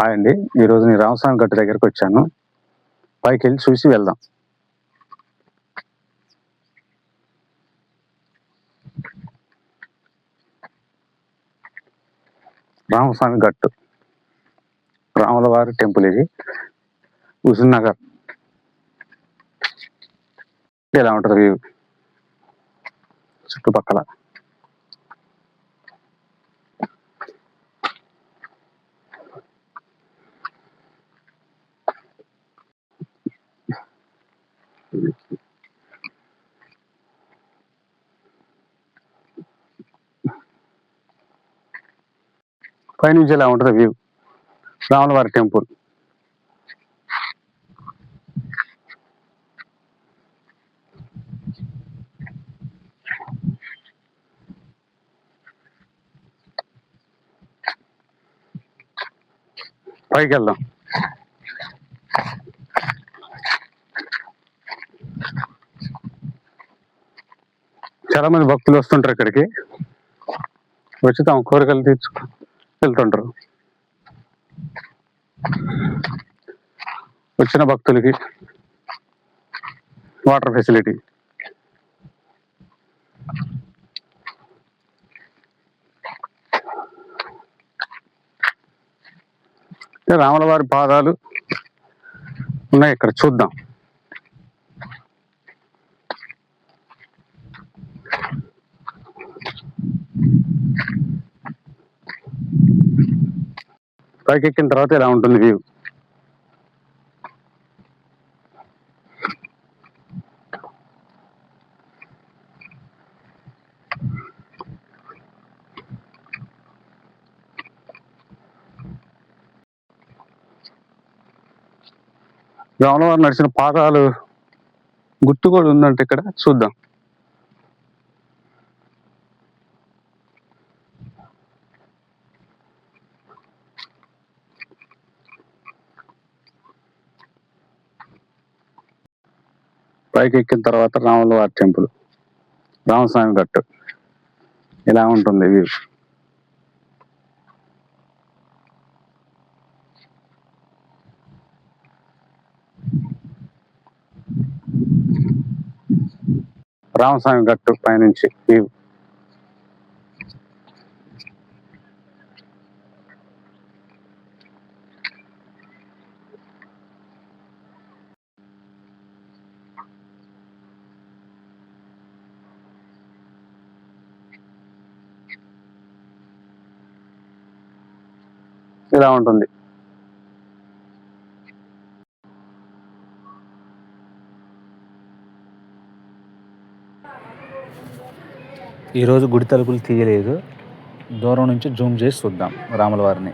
Hi అండి. ఈరోజు నేను రామస్వామి గట్టు దగ్గరికి వచ్చాను. పైకి వెళ్ళి చూసి వెళ్దాం. రామస్వామి గట్టు. రాముల వారి టెంపుల్ ఇది. హుజూర్నగర్ ఎలా ఉంటుంది వ్యూ? చుట్టుపక్కల. పైనుంచి ఎలా ఉంటుంది వ్యూ రాములవారి టెంపుల్ పైకి వెళ్దాం. చాలా మంది భక్తులు వస్తుంటారు ఇక్కడికి. వచ్చి తమ కోరికలు తీర్చుకు వెళ్తుంటారు. వచ్చిన భక్తులకి వాటర్ ఫెసిలిటీ. రాముల వారి పాదాలు ఉన్నాయి ఇక్కడ చూద్దాం. పైకెక్కిన తర్వాత ఇలా ఉంటుంది వ్యూ రామలవారు నడిచిన పాదాలు గుర్తు కూడా ఉందంటే ఇక్కడ. చూద్దాం. పైకి ఎక్కిన తర్వాత రాముల వారి టెంపుల్. రామస్వామి గట్టు. ఇలా ఉంటుంది వ్యూ. రామస్వామి గట్టు పైనుంచి వ్యూ. ఇలా ఉంటుంది. ఈరోజు గుడి తలుపులు తీయలేదు. దూరం నుంచి జూమ్ చేసి చూద్దాం రాముల వారిని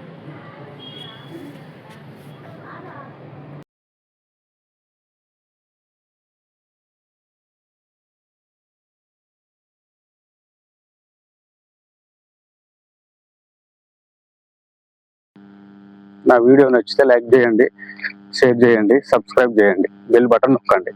నా వీడియో నచ్చితే లైక్ చేయండి షేర్ చేయండి సబ్స్క్రైబ్ చేయండి బెల్ బటన్ నొక్కండి.